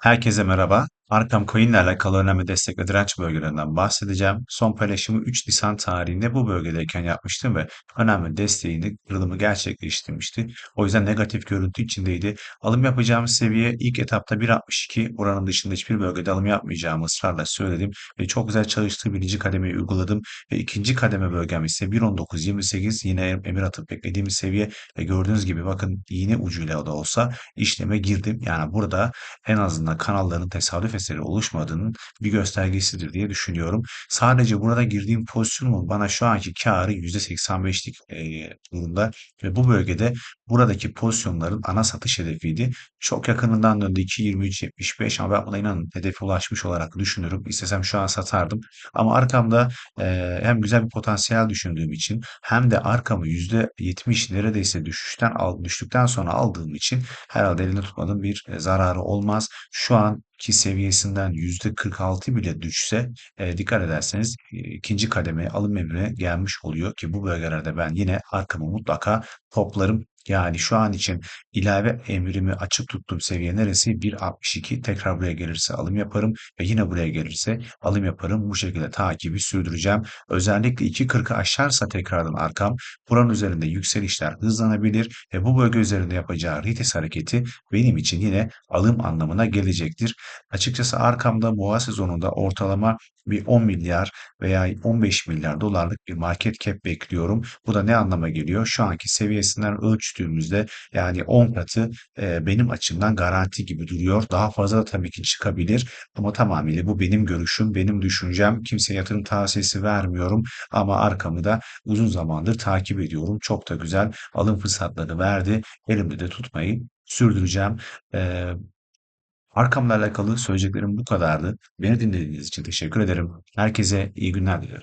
Herkese merhaba. Arkham Coin ile alakalı önemli destek ve direnç bölgelerinden bahsedeceğim. Son paylaşımı 3 Nisan tarihinde bu bölgedeyken yapmıştım ve önemli desteğini, kırılımı gerçekleştirmişti. O yüzden negatif görüntü içindeydi. Alım yapacağım seviye ilk etapta 1.62. Buranın dışında hiçbir bölgede alım yapmayacağımı ısrarla söyledim ve çok güzel çalıştığı birinci kademeyi uyguladım ve ikinci kademe bölgem ise 1.19.28 yine emir atıp beklediğimiz seviye ve gördüğünüz gibi bakın iğne ucuyla da olsa işleme girdim. Yani burada en azından kanalların tesadüf eseri oluşmadığının bir göstergesidir diye düşünüyorum. Sadece burada girdiğim pozisyonumun bana şu anki karı %85'lik eee, durumda ve bu bölgede buradaki pozisyonların ana satış hedefiydi. Çok yakınından döndü 2.23.75 ama ben buna inanın hedefe ulaşmış olarak düşünürüm. İstesem şu an satardım. Ama arkamda hem güzel bir potansiyel düşündüğüm için hem de arkamı %70 neredeyse düşüşten düştükten sonra aldığım için herhalde elinde tutmadığım bir zararı olmaz. Şu anki seviyesinden %46 bile düşse e, dikkat ederseniz e, ikinci kademeye alım emrine gelmiş oluyor ki bu bölgelerde ben yine arkamı mutlaka toplarım. Yani şu an için ilave emrimi açık tuttuğum seviye neresi? 1.62 tekrar buraya gelirse alım yaparım ve yine buraya gelirse alım yaparım. Bu şekilde takibi sürdüreceğim. Özellikle 2.40'ı aşarsa tekrardan arkam buranın üzerinde yükselişler hızlanabilir ve bu bölge üzerinde yapacağı retest hareketi benim için yine alım anlamına gelecektir. Açıkçası arkamda boğa sezonunda ortalama bir 10 milyar veya 15 milyar dolarlık bir market cap bekliyorum. Bu da ne anlama geliyor? Şu anki seviyesinden ölçtüğümüzde yani 10 katı e, benim açımdan garanti gibi duruyor. Daha fazla da tabii ki çıkabilir ama tamamıyla bu benim görüşüm, benim düşüncem. Kimseye yatırım tavsiyesi vermiyorum ama arkamı da uzun zamandır takip ediyorum. Çok da güzel alım fırsatları verdi. Elimde de tutmayı sürdüreceğim. Eee Arkamla alakalı söyleyeceklerim bu kadardı. Beni dinlediğiniz için teşekkür ederim. Herkese iyi günler dilerim.